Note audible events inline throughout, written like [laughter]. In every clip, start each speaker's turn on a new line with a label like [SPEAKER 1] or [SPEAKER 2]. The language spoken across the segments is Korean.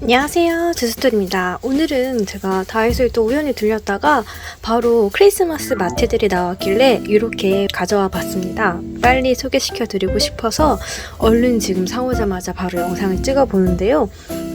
[SPEAKER 1] 안녕하세요. 제스토리입니다. 오늘은 제가 다이소에 또 우연히 들렸다가 바로 크리스마스 마트들이 나왔길래 이렇게 가져와 봤습니다. 빨리 소개시켜 드리고 싶어서 얼른 지금 사오자마자 바로 영상을 찍어 보는데요.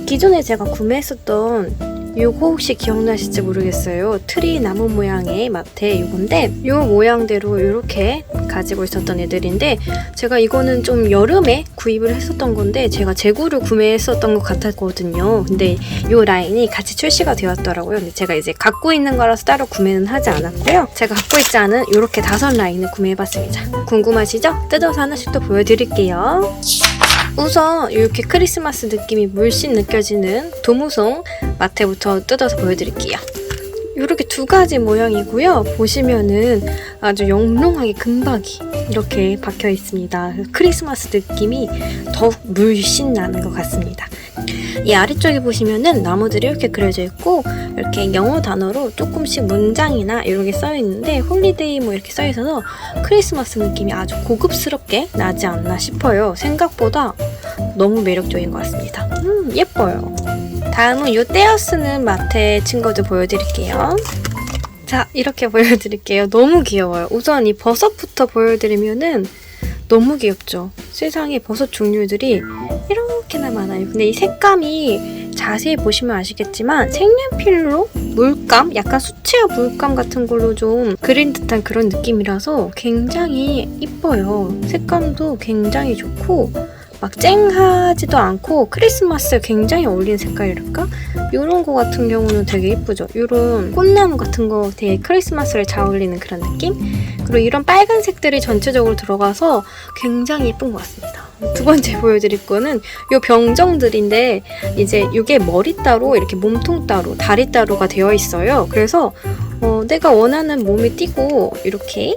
[SPEAKER 1] 기존에 제가 구매했었던 요거 혹시 기억나실지 모르겠어요. 트리 나무 모양의 마테 요건데 요 모양대로 이렇게 가지고 있었던 애들인데 제가 이거는 좀 여름에 구입을 했었던 건데 제가 재고를 구매했었던 것 같았거든요. 근데 요 라인이 같이 출시가 되었더라고요. 근데 제가 이제 갖고 있는 거라서 따로 구매는 하지 않았고요. 제가 갖고 있지 않은 이렇게 다섯 라인을 구매해봤습니다. 궁금하시죠? 뜯어서 하나씩 또 보여드릴게요. 우선 이렇게 크리스마스 느낌이 물씬 느껴지는 도무송 마테부터 뜯어서 보여드릴게요. 두 가지 모양이고요. 보시면은 아주 영롱하게 금박이 이렇게 박혀 있습니다. 크리스마스 느낌이 더욱 물씬 나는 것 같습니다. 이 아래쪽에 보시면은 나무들이 이렇게 그려져 있고 이렇게 영어 단어로 조금씩 문장이나 이런 게써 있는데 홀리데이 뭐 이렇게 써 있어서 크리스마스 느낌이 아주 고급스럽게 나지 않나 싶어요. 생각보다 너무 매력적인 것 같습니다. 음, 예뻐요. 다음은 이 떼어 쓰는 마테 친구들 보여드릴게요. 자, 이렇게 보여드릴게요. 너무 귀여워요. 우선 이 버섯부터 보여드리면은 너무 귀엽죠? 세상에 버섯 종류들이 이렇게나 많아요. 근데 이 색감이 자세히 보시면 아시겠지만 색연필로 물감, 약간 수채화 물감 같은 걸로 좀 그린 듯한 그런 느낌이라서 굉장히 이뻐요. 색감도 굉장히 좋고 막 쨍하지도 않고 크리스마스에 굉장히 어울리는 색깔이랄까? 이런 거 같은 경우는 되게 예쁘죠. 이런 꽃나무 같은 거 되게 크리스마스를 잘 어울리는 그런 느낌? 그리고 이런 빨간색들이 전체적으로 들어가서 굉장히 예쁜 것 같습니다. 두 번째 [laughs] 보여드릴 거는 이 병정들인데 이제 이게 머리 따로 이렇게 몸통 따로 다리 따로가 되어 있어요. 그래서 어, 내가 원하는 몸에 띄고 이렇게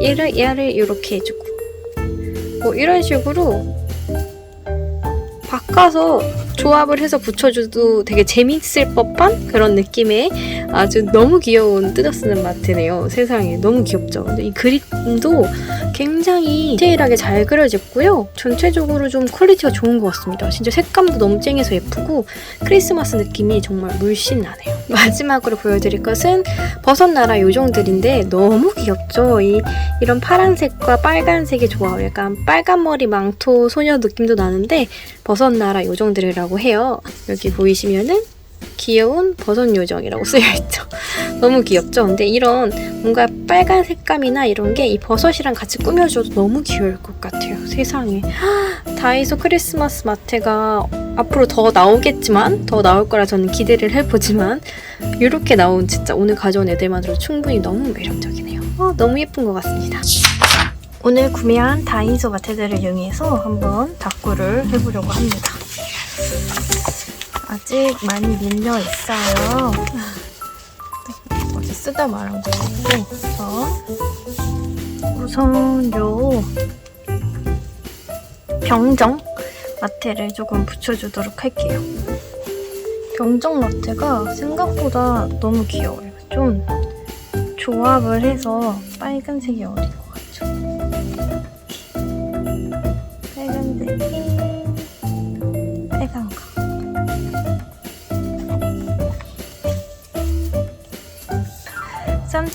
[SPEAKER 1] 얘를 얘를 이렇게 해주고 뭐 이런 식으로 바꿔서 조합을 해서 붙여줘도 되게 재밌을 법한 그런 느낌의 아주 너무 귀여운 뜯어쓰는 마트네요. 세상에 너무 귀엽죠. 이 그림도 굉장히 디테일하게 잘 그려졌고요. 전체적으로 좀 퀄리티가 좋은 것 같습니다. 진짜 색감도 너무 쨍해서 예쁘고 크리스마스 느낌이 정말 물씬 나네요. [laughs] 마지막으로 보여드릴 것은 버섯나라 요정들인데 너무 귀엽죠. 이 이런 파란색과 빨간색의 조합, 약간 빨간 머리 망토 소녀 느낌도 나는데 버섯나라 요정들이라고 해요. 여기 보이시면은 귀여운 버섯 요정이라고 [laughs] 쓰여 있죠. 너무 귀엽죠? 근데 이런 뭔가 빨간 색감이나 이런 게 이 버섯이랑 같이 꾸며줘도 너무 귀여울 것 같아요. 세상에. 다이소 크리스마스 마트가 앞으로 더 나오겠지만, 더 나올 거라 저는 기대를 해보지만, 이렇게 나온 진짜 오늘 가져온 애들만으로 충분히 너무 매력적이네요. 아, 너무 예쁜 것 같습니다. 오늘 구매한 다이소 마테들을 이용해서 한번 다꾸를 해보려고 합니다. 아직 많이 밀려 있어요. 쓰다 말한 거고 우선 우선 요 병정 마테를 조금 붙여주도록 할게요. 병정 마테가 생각보다 너무 귀여워요. 좀 조합을 해서 빨간색이 것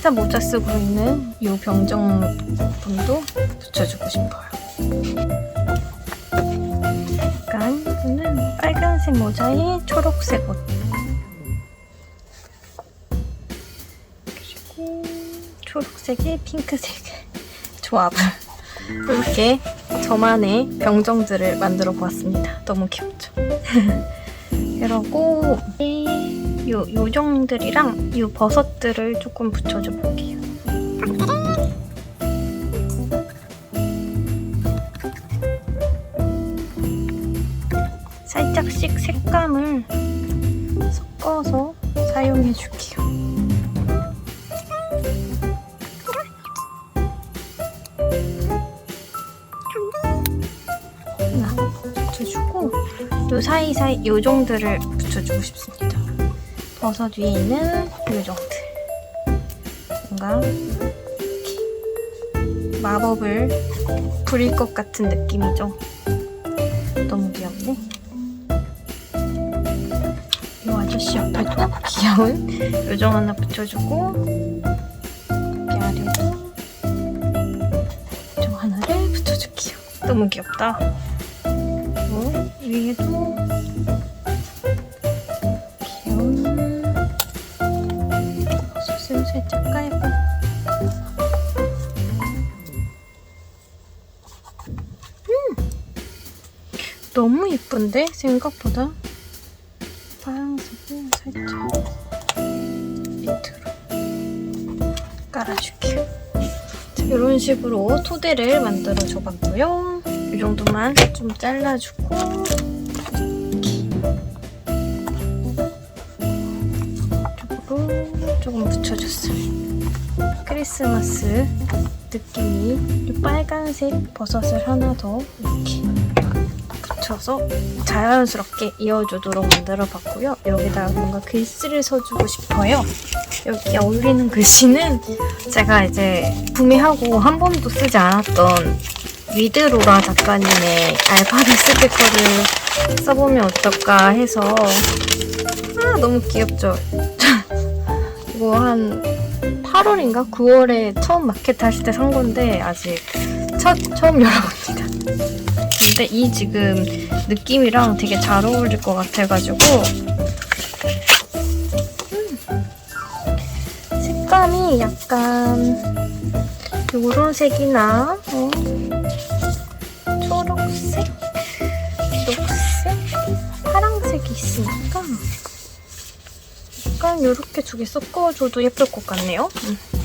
[SPEAKER 1] 산타 모자 쓰고 있는 이 병정 분도 붙여주고 싶어요. 약간 이거는 빨간색 모자에 초록색 옷. 그리고 초록색에 핑크색 [laughs] 조합을 이렇게 저만의 병정들을 만들어 보았습니다. 너무 귀엽죠? [laughs] 그러고 이 요, 요정들이랑 요 버섯들을 조금 붙여줘 볼게요. 살짝씩 색감을 섞어서 사용해 줄게요. 하나 붙여주고 요 사이사이 요정들을 붙여주고 싶습니다. 버섯 위에 있는 요정들. 뭔가 이렇게 마법을 부릴 것 같은 느낌이죠. 너무 귀엽네. 이 아저씨 옆에도 귀여운 요정 하나 붙여주고 여기 아래도 요정 하나를 붙여줄게요. 너무 귀엽다. 그리고 위에도 살짝 깔고 너무 예쁜데 생각보다 파란색을 살짝 밑으로 깔아줄게요. 자, 이런 식으로 토대를 만들어 줘 봤고요. 이 정도만 좀 잘라주고 조금 붙여줬어요. 크리스마스 느낌이 이 빨간색 버섯을 하나 더 이렇게 붙여서 자연스럽게 이어주도록 만들어 봤고요. 여기다가 뭔가 글씨를 써주고 싶어요. 여기 어울리는 글씨는 제가 이제 구매하고 한 번도 쓰지 않았던 위드로라 작가님의 알파벳 스티커를 써보면 어떨까 해서 아 너무 귀엽죠? [laughs] 이거 한 8월인가 9월에 처음 마켓 하실 때 산 건데 아직 첫, 처음 열어봅니다. 근데 이 지금 느낌이랑 되게 잘 어울릴 것 같아가지고 음. 색감이 약간 요런 색이나 어, 요렇게 두 개 섞어줘도 예쁠 것 같네요. 음.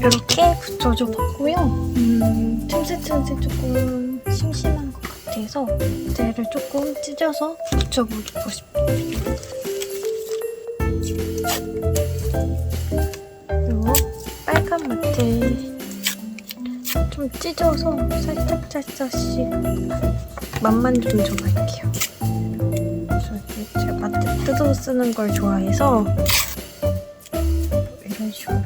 [SPEAKER 1] 이렇게 붙여줘 봤고요. 음, 틈새 틈새 조금 심심한 것 같아서 쟤를 조금 찢어서 붙여보고 싶어요. 요 빨간 마트 좀 찢어서 살짝 살짝씩 맛만 좀 줘볼게요. 제가 마트 뜯어 쓰는 걸 좋아해서 이런 식으로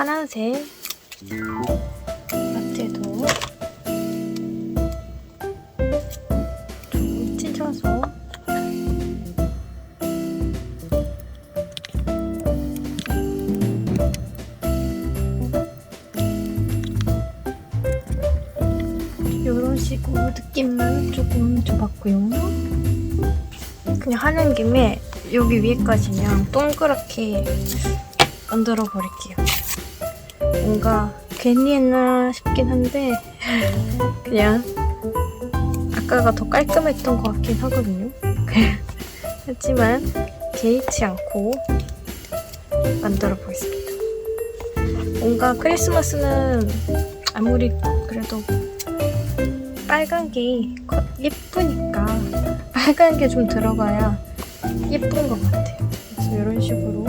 [SPEAKER 1] 파란색 마트에도 좀 찢어서 이런 식으로 느낌만 조금 줘봤고요. 그냥 하는 김에 여기 위에까지 그냥 동그랗게 만들어 버릴게요. 뭔가 괜히 했나 싶긴 한데 그냥 아까가 더 깔끔했던 것 같긴 하거든요. [laughs] 하지만 개의치 않고 만들어 보겠습니다. 뭔가 크리스마스는 아무리 그래도 빨간 게 거- 예쁘니까 빨간 게 좀 들어가야 예쁜 것 같아요. 그래서 이런 식으로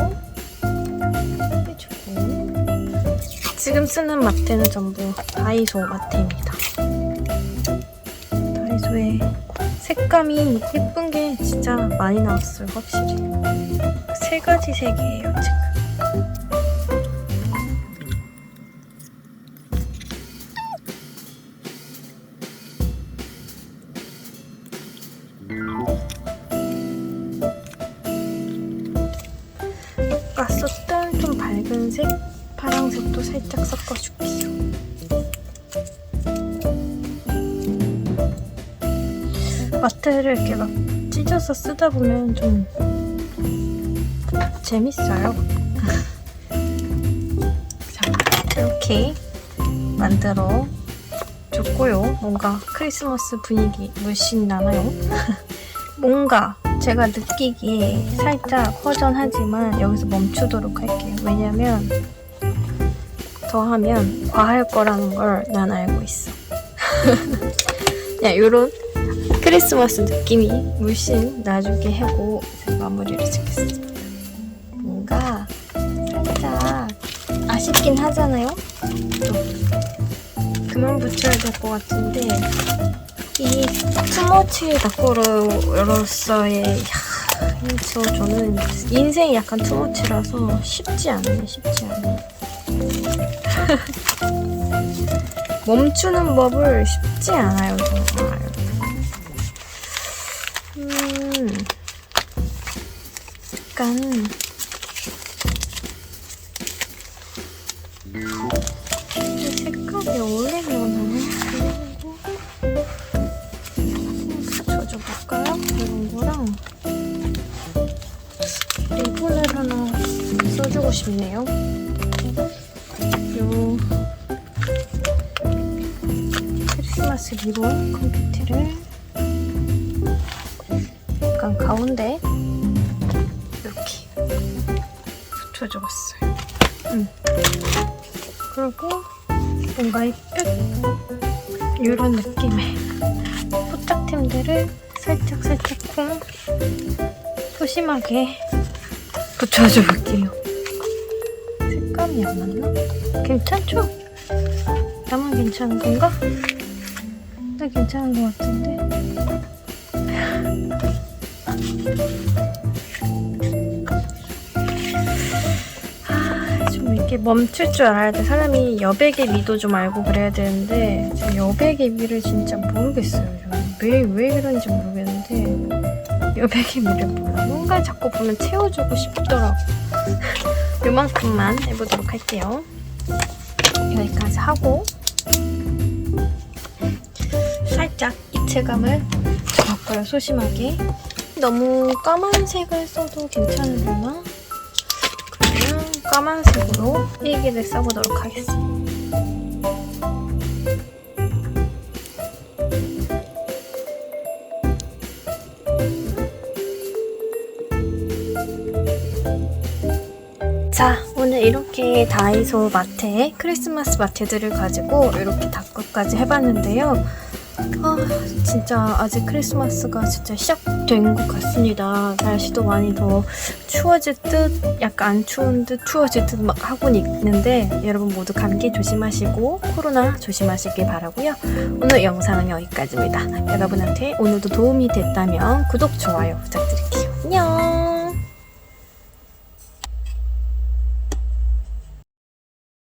[SPEAKER 1] 지금 쓰는 마테는 전부 다이소 마테입니다. 다이소에 색감이 예쁜 게 진짜 많이 나왔어요, 확실히. 세 가지 색이에요, 지금. 아까 썼던 좀 밝은 색, 파란색도 살짝 섞어줄게요. 마트를 이렇게 막 찢어 펼쳐서 쓰다 보면 좀 재밌어요. [laughs] 자, 이렇게 만들어 줬고요. 뭔가 크리스마스 분위기 물씬 나나요? [laughs] 뭔가 제가 느끼기에 살짝 허전하지만 여기서 멈추도록 할게요. 왜냐면 더 하면 과할 거라는 걸 난 알고 있어. [laughs] 그냥 요런 크리스마스 느낌이 물씬 나주게 하고 마무리를 짓겠습니다. 뭔가 살짝 아쉽긴 하잖아요? 또 그만 붙여야 될 것 같은데 이 투머치 닭고로서의 저 저는 인생이 약간 투머치라서 쉽지 않네 쉽지 않네 [laughs] 멈추는 법을 쉽지 않아요 정말 음 약간 색깔이 어울리려나 붙여줘볼까요? 이런 거랑 리본을 하나 써주고 싶네요. 요 크리스마스 리본 컴퓨터를 약간 가운데 이렇게 붙여줘봤어요. 음. 그리고 뭔가 이 끝, 이런 느낌의 포착템들을 살짝 살짝 콩 소심하게 붙여줘 볼게요. 색감이 안 맞나? 괜찮죠? 나만 괜찮은 건가? 나 괜찮은 것 같은데. 아, 좀 이렇게 멈출 줄 알아야 돼. 사람이 여백의 미도 좀 알고 그래야 되는데 여백의 미를 진짜 모르겠어요. 왜, 왜 그런지 모르겠는데 여백의 미를 몰라. 뭔가 자꾸 보면 채워주고 싶더라고. [laughs] 요만큼만 해보도록 할게요. 여기까지 하고 살짝 입체감을 줘볼까요? 소심하게. 너무 까만색을 써도 괜찮으려나? 그러면 까만색으로 일기를 써보도록 하겠습니다. 자, 오늘 이렇게 다이소 마트에 크리스마스 마트들을 가지고 이렇게 닦고까지 해봤는데요. 아, 진짜 아직 크리스마스가 진짜 시작된 것 같습니다. 날씨도 많이 더 추워질 듯, 약간 안 추운 듯, 추워질 듯 막 하고 있는데 여러분 모두 감기 조심하시고 코로나 조심하시길 바라고요. 오늘 영상은 여기까지입니다. 여러분한테 오늘도 도움이 됐다면 구독, 좋아요 부탁드립니다.